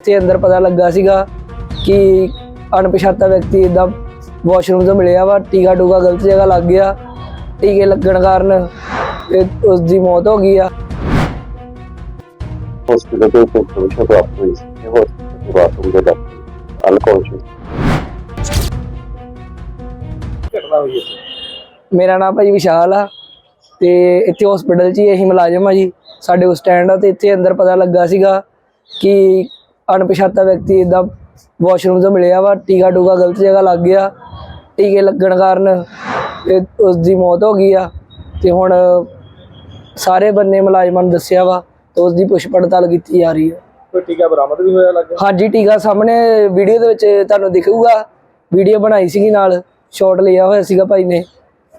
ਤੇ ਅੰਦਰ ਪਤਾ ਲੱਗਾ ਸੀਗਾ ਕਿ ਅਣਪਛਾਤਾ ਵਿਅਕਤੀ ਇਦਾਂ ਵਾਸ਼ਰੂਮ ਤੋਂ ਮਿਲਿਆ ਵਾ ਟੀਕਾ ਟੂਕਾ ਗਲਤ ਜਗ੍ਹਾ ਲੱਗ ਗਿਆ ਟੀਕੇ ਲੱਗਣ ਕਾਰਨ ਇਹ- ਉਸ ਦੀ ਮੌਤ ਹੋ ਗਈ ਆ। ਹਸਪੀਟਲ ਦੇ ਉੱਤੇ ਇਨਫੋਰਮੇਸ਼ਨ ਪ੍ਰਾਪਤ ਹੋਈ ਸੀ ਕਿ ਹਸਪੀਟਲ ਦੇ ਬਾਥਰੂਮ ਦੇ ਡਾਕਟਰ ਅਨਕੌਂਸ਼ੀਅਸ ਘਟਨਾ ਹੋਈ ਹੈ ਮੇਰਾ ਨਾਮ ਭਾਜੀ ਵਿਸ਼ਾਲ ਆ ਤੇ ਇੱਥੇ ਹਸਪੀਟਲ 'ਚ ਹੀ ਅਸੀਂ ਮੁਲਾਜ਼ਮ ਆ ਜੀ ਸਾਡੇ ਕੋਲ ਸਟੈਂਡ ਆ ਤੇ ਇੱਥੇ ਅੰਦਰ ਪਤਾ ਲੱਗਾ ਸੀਗਾ ਕਿ ਅਣਪਛਾਤਾ ਵਿਅਕਤੀ ਇਦਾਂ ਵਾਸ਼ਰੂਮ ਤੋਂ ਮਿਲਿਆ ਵਾ ਟੀਕਾ ਟੂਕਾ ਗਲਤ ਜਗ੍ਹਾ ਲੱਗ ਗਿਆ ਟੀਕੇ ਲੱਗਣ ਕਾਰਨ ਉਸ ਦੀ ਮੌਤ ਹੋ ਗਈ ਆ ਤੇ ਹੁਣ ਸਾਰੇ ਬੰਨੇ ਮੁਲਾਜ਼ਮਾਂ ਨੂੰ ਦੱਸਿਆ ਵਾ ਤੇ ਉਸ ਦੀ ਪੁੱਛ ਪੜਤਾਲ ਕੀਤੀ ਜਾ ਰਹੀ ਹੈ ਕੋਈ ਟੀਕਾ ਬਰਾਮਦ ਵੀ ਹੋਇਆ ਲੱਗਾ ਹਾਂਜੀ ਟੀਕਾ ਸਾਹਮਣੇ ਵੀਡੀਓ ਦੇ ਵਿੱਚ ਤੁਹਾਨੂੰ ਦਿਖੂਗਾ। ਵੀਡੀਓ ਬਣਾਈ ਸੀਗੀ ਨਾਲ ਸ਼ਾਟ ਲਿਆ ਹੋਇਆ ਸੀਗਾ ਭਾਈ ਨੇ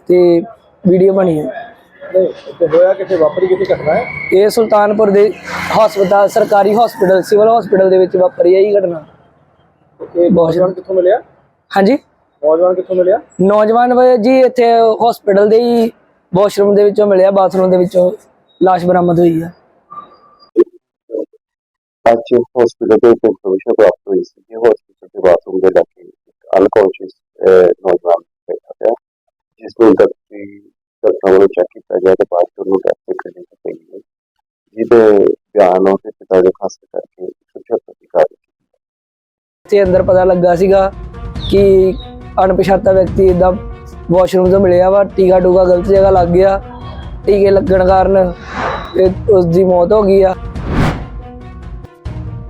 ਤੇ ਵੀਡੀਓ ਬਣੀ ਹੈ ਨਹੀਂ ਇੱਥੇ ਹੋਇਆ ਕਿੱਥੇ? ਵਾਪਰੀ ਕਿੱਥੇ ਘਟਨਾ ਹੈ? ਇਹ ਸੁਲਤਾਨਪੁਰ ਦੇ ਹਸਪਤਾਲ ਸਰਕਾਰੀ ਹਸਪੀਟਲ ਸਿਵਲ ਹਸਪੀਟਲ ਦੇ ਵਿੱਚ ਵਾਪਰੀ ਹੈ ਇਹ ਘਟਨਾ। ਇਹ ਨੌਜਵਾਨ ਕਿੱਥੋਂ ਮਿਲਿਆ? ਹਾਂਜੀ? ਨੌਜਵਾਨ ਕਿੱਥੋਂ ਮਿਲਿਆ? ਨੌਜਵਾਨ ਵਾ ਜੀ ਇੱਥੇ ਹਸਪੀਟਲ ਦੇ ਹੀ ਵਾਸ਼ਰੂਮ ਦੇ ਵਿੱਚੋਂ ਮਿਲਿਆ ਬਾਥਰੂਮ ਦੇ ਵਿੱਚੋਂ ਲਾਸ਼ ਬਰਾਮਦ ਹੋਈ ਹੈ ਅੱਜ ਹਸਪੀਟਲ ਦੇ ਉੱਤੇ ਇਨਫੋਰਮੇਸ਼ਨ ਪ੍ਰਾਪਤ ਹੋਈ ਸੀ ਕਿ ਹਸਪੀਟਲ ਦੇ ਬਾਥਰੂਮ ਜਿਹਦੇ ਬਿਆਨ ਉਹਦੇ ਪਿਤਾ ਦੇ ਖਾਸ ਕਰਕੇ 176 ਦੀ ਕਾਰਵਾਈ ਤੇ ਅੰਦਰ ਪਤਾ ਲੱਗਾ ਸੀਗਾ ਕਿ ਅਣਪਛਾਤਾ ਵਿਅਕਤੀ ਇਦਾਂ ਵਾਸ਼ਰੂਮ ਤੋਂ ਮਿਲਿਆ ਵਾ ਟੀਕਾ ਟੂਕਾ ਗਲਤ ਜਗ੍ਹਾ ਲੱਗ ਗਿਆ ਟੀਕੇ ਲੱਗਣ ਕਾਰਨ ਇਹ- ਉਸ ਦੀ ਮੌਤ ਹੋ ਗਈ ਆ।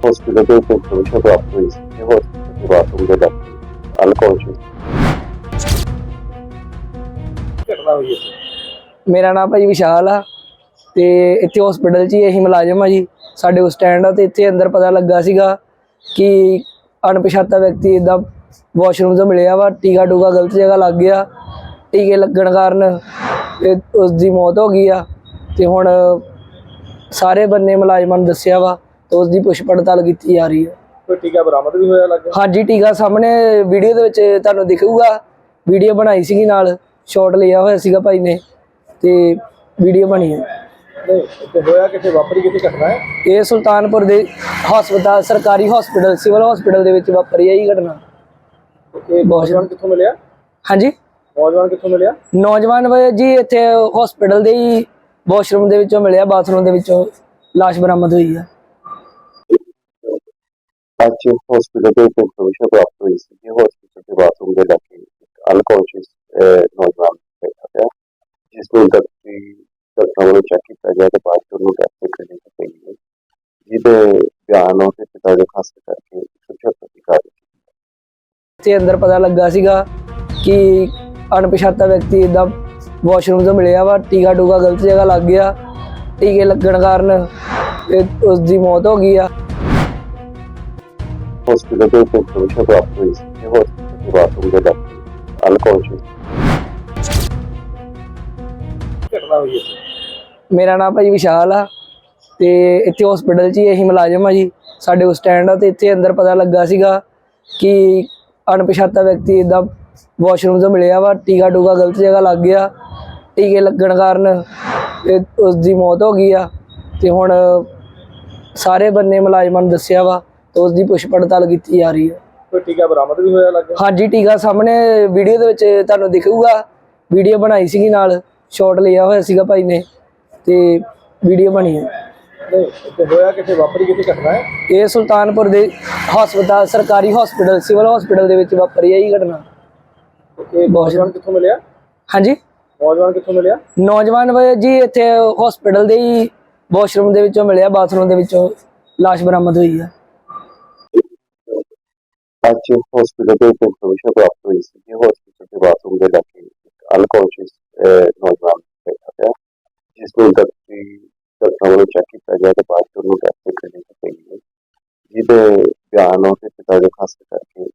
ਹਸਪੀਟਲ ਉੱਤੇ ਇਨਫੋਰਮੇਸ਼ਨ ਪ੍ਰਾਪਤ ਹੋਈ ਸੀ ਕਿ ਹਸਪੀਟਲ ਦੇ ਬਾਥਰੂਮ ਦੇ ਡਾਕਟਰ ਅਨਕੌਂਸ਼ੀਅਸ ਘਟਨਾ ਹੋਈ ਹੈ। ਮੇਰਾ ਨਾਮ ਭਾਜੀ ਵਿਸ਼ਾਲ ਆ। ਤੇ ਇੱਥੇ ਹਸਪੀਟਲ 'ਚ ਹੀ ਅਸੀਂ ਮੁਲਾਜ਼ਮ ਆ ਜੀ। ਸਾਡੇ ਕੋਲ ਸਟੈਂਡ ਆ ਤੇ ਇੱਥੇ ਅੰਦਰ ਪਤਾ ਲੱਗਾ ਸੀਗਾ ਕਿ ਅਣਪਛਾਤਾ ਵਿਅਕਤੀ ਇਦਾਂ ਵਾਸ਼ਰੂਮ ਤੋਂ ਮਿਲਿਆ ਵਾ ਟੀਕਾ ਟੂਕਾ ਗਲਤ ਜਗ੍ਹਾ ਲੱਗ ਗਿਆ ਟੀਕੇ ਲੱਗਣ ਕਾਰਨ ਇਹ- ਉਸ ਦੀ ਮੌਤ ਹੋ ਗਈ ਆ। ਤੇ ਹੁਣ ਸਾਰੇ ਬੰਨੇ ਮੁਲਾਜ਼ਮਾਂ ਨੂੰ ਦੱਸਿਆ ਵਾ ਤੇ ਉਸ ਦੀ ਪੁੱਛ ਪੜਤਾਲ ਕੀਤੀ ਜਾ ਰਹੀ ਹੈ ਕੋਈ ਟੀਕਾ ਬਰਾਮਦ ਵੀ ਹੋਇਆ ਲੱਗਾ? ਹਾਂਜੀ ਟੀਕਾ ਸਾਹਮਣੇ ਵੀਡੀਓ ਦੇ ਵਿੱਚ ਤੁਹਾਨੂੰ ਦਿਖੂਗਾ। ਵੀਡੀਓ ਬਣਾਈ ਸੀਗੀ ਨਾਲ ਸ਼ਾਟ ਲਿਆ ਹੋਇਆ ਸੀਗਾ ਭਾਈ ਨੇ ਤੇ ਵੀਡੀਓ ਬਣੀ ਹੈ ਇੱਥੇ ਹੋਇਆ ਕਿੱਥੇ? ਵਾਪਰੀ ਕਿੱਥੇ ਘਟਨਾ ਹੈ? ਇਹ ਸੁਲਤਾਨਪੁਰ ਦੇ ਹਸਪਤਾਲ ਸਰਕਾਰੀ ਹਸਪੀਟਲ ਸਿਵਲ ਹਸਪੀਟਲ ਦੇ ਵਿੱਚ ਵਾਪਰੀ ਹੈ ਇਹ ਘਟਨਾ। ਇਹ ਨੌਜਵਾਨ ਕਿੱਥੋਂ ਮਿਲਿਆ? ਹਾਂਜੀ? ਨੌਜਵਾਨ ਕਿੱਥੋਂ ਮਿਲਿਆ? ਨੌਜਵਾਨ ਵਾ ਜੀ ਇੱਥੇ ਹਸਪੀਟਲ ਦੇ ਹੀ ਵਾਸ਼ਰੂਮ ਦੇ ਵਿੱਚੋਂ ਮਿਲਿਆ ਬਾਥਰੂਮ ਦੇ ਵਿੱਚੋਂ ਲਾਸ਼ ਬਰਾਮਦ ਹੋਈ ਹੈ। ਅੱਜ ਹਸਪੀਟਲ ਦੇ ਉੱਤੇ ਇਨਫੋਰਮੇਸ਼ਨ ਪ੍ਰਾਪਤ ਹੋਈ ਸੀ ਕਿ ਹਸਪੀਟਲ ਦੇ ਬਾਥਰੂਮ ਦੇ ਅਨਕੌਂਸ਼ੀਅਸ ਨੌਜਵਾਨ ਬੈਠਾ ਪਿਆ ਜਿਸ ਨੂੰ ਡਾਕਟਰੀ ਕਰਕੇ 176 ਦੀ ਕਾਰਵਾਈ ਤੇ ਅੰਦਰ ਪਤਾ ਲੱਗਾ ਸੀਗਾ ਕਿ ਅਣਪਛਾਤਾ ਵਿਅਕਤੀ ਇਦਾਂ ਵਾਸ਼ਰੂਮ ਤੋਂ ਮਿਲਿਆ ਵਾ ਟੀਕਾ ਟੂਕਾ ਗਲਤ ਜਗ੍ਹਾ ਲੱਗ ਗਿਆ ਟੀਕੇ ਲੱਗਣ ਕਾਰਨ ਉਸ ਦੀ ਮੌਤ ਹੋ ਗਈ ਆ। ਹਸਪੀਟਲ ਹਸਪੀਟਲ ਦੇ ਡਾਕਟਰ ਅਨਕੌਂਸ਼ੀਅਸ ਘਟਨਾ ਹੋਈ ਹੈ। ਮੇਰਾ ਨਾਮ ਭਾਜੀ ਵਿਸ਼ਾਲ ਆ ਤੇ ਇੱਥੇ ਹਸਪੀਟਲ 'ਚ ਹੀ ਅਸੀਂ ਮੁਲਾਜ਼ਮ ਆ ਜੀ ਸਾਡੇ ਕੋਲ ਸਟੈਂਡ ਆ ਤੇ ਇੱਥੇ ਅੰਦਰ ਪਤਾ ਲੱਗਾ ਸੀਗਾ ਕਿ ਅਣਪਛਾਤਾ ਵਿਅਕਤੀ ਇਦਾਂ ਵਾਸ਼ਰੂਮ ਤੋਂ ਮਿਲਿਆ ਵਾ ਟੀਕਾ ਟੂਕਾ ਗਲਤ ਜਗ੍ਹਾ ਲੱਗ ਗਿਆ ਟੀਕੇ ਲੱਗਣ ਕਾਰਨ ਇਹ- ਉਸ ਦੀ ਮੌਤ ਹੋ ਗਈ ਆ ਤੇ ਹੁਣ ਸਾਰੇ ਬੰਨੇ ਮੁਲਾਜ਼ਮਾਂ ਨੂੰ ਦੱਸਿਆ ਵਾ ਤੇ ਉਸ ਦੀ ਪੁੱਛ ਪੜਤਾਲ ਕੀਤੀ ਜਾ ਰਹੀ ਹੈ ਕੋਈ ਟੀਕਾ ਬਰਾਮਦ ਵੀ ਹੋਇਆ ਲੱਗਾ ਹਾਂਜੀ ਟੀਕਾ ਸਾਹਮਣੇ ਵੀਡੀਓ ਦੇ ਵਿੱਚ ਤੁਹਾਨੂੰ ਦਿਖੂਗਾ। ਵੀਡੀਓ ਬਣਾਈ ਸੀਗੀ ਨਾਲ ਸ਼ਾਟ ਲਿਆ ਹੋਇਆ ਸੀਗਾ ਭਾਈ ਨੇ ਤੇ ਵੀਡੀਓ ਬਣੀ ਹੈ ਨਹੀਂ ਇੱਥੇ ਹੋਇਆ ਕਿੱਥੇ ਵਾਪਰੀ ਕਿੱਥੇ ਘਟਨਾ ਹੈ? ਇਹ ਸੁਲਤਾਨਪੁਰ ਦੇ ਹਸਪਤਾਲ ਸਰਕਾਰੀ ਹਸਪੀਟਲ ਸਿਵਲ ਹਸਪੀਟਲ ਦੇ ਵਿੱਚ ਵਾਪਰੀ ਹੈ ਇਹ ਘਟਨਾ। ਇਹ ਨੌਜਵਾਨ ਕਿੱਥੋਂ ਮਿਲਿਆ? ਹਾਂਜੀ। ਨੌਜਵਾਨ ਕਿੱਥੋਂ ਮਿਲਿਆ? ਨੌਜਵਾਨ ਵਾ ਜੀ ਇੱਥੇ ਹਸਪੀਟਲ ਦੇ ਹੀ ਵਾਸ਼ਰੂਮ ਦੇ ਵਿੱਚੋਂ ਮਿਲਿਆ ਬਾਥਰੂਮ ਦੇ ਵਿੱਚੋਂ ਲਾਸ਼ ਬਰਾਮਦ ਹੋਈ ਹੈ ਅੱਜ ਹਸਪੀਟਲ ਦੇ ਉੱਤੇ ਇਨਫੋਰਮੇਸ਼ਨ ਪ੍ਰਾਪਤ ਹੋਈ ਸੀ ਕਿ ਹਸਪੀਟਲ ਦੇ ਬਾਥਰੂਮ ਦੇ ਡਾਕਟਰ ਅਨਕੌਂਸ਼ੀਅਸ ਨੌਜਵਾਨ ਬੈਠਾ ਪਿਆ ਜਿਸ ਨੂੰ ਡਾਕਟਰੀ ਡਾਕਟਰਾਂ ਵੱਲੋਂ ਚੈੱਕ ਕੀਤਾ ਗਿਆ ਤੇ ਬਾਅਦ ਚ ਉਹਨੂੰ ਟੈਸਟ ਕਰਨੀ ਪਈ ਹੈ। ਜਿਹਦੇ ਬਿਆਨ ਉਹਦੇ ਪਿਤਾ ਦੇ ਖਾਸ ਕਰਕੇ